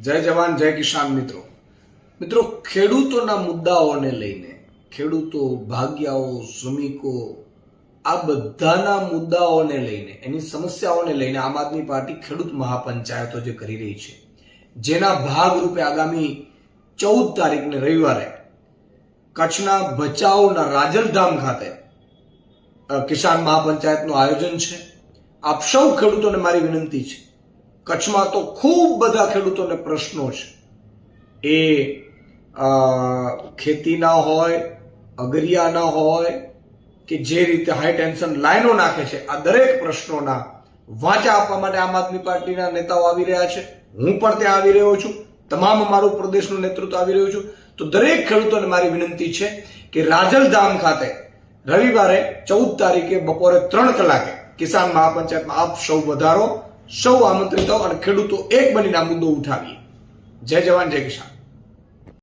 જય જવાન, જય કિસાન મિત્રો. મિત્રો, ખેડૂતોના મુદ્દાઓને લઈને, ખેડૂતો, ભાગ્યાઓ, શ્રમિકો, આ બધાના મુદ્દાઓને લઈને, એની સમસ્યાઓને લઈને આમ આદમી પાર્ટી ખેડૂત મહાપંચાયતો જે કરી રહી છે, જેના ભાગરૂપે આગામી ચૌદ તારીખને રવિવારે કચ્છના ભચાઉના રાજલધામ ખાતે કિસાન મહાપંચાયતનું આયોજન છે. આપ સૌ ખેડૂતોને મારી વિનંતી છે કચ્છમાં તો ખૂબ બધા ખેડૂતોને પ્રશ્નો છે. એ ખેતીના હોય, અગરિયાના હોય, કે જે રીતે હાઈ ટેન્શન લાઈનો નાખે છે, આ દરેક પ્રશ્નોના વાંચા આપવા માટે આમ આદમી પાર્ટીના નેતાઓ આવી રહ્યા છે. હું પણ ત્યાં આવી રહ્યો છું. તમામ મારું પ્રદેશનું નેતૃત્વ આવી રહ્યું છું. તો દરેક ખેડૂતોને મારી વિનંતી છે કે રાજલધામ ખાતે રવિવારે ચૌદ તારીખે બપોરે ત્રણ કલાકે કિસાન મહાપંચાયતમાં આપ સૌ વધારો. સૌ આમંત્રિત અને ખેડૂતો એક બનીને આ મુદ્દો ઉઠાવીએ. જય જવાન જય કિસાન.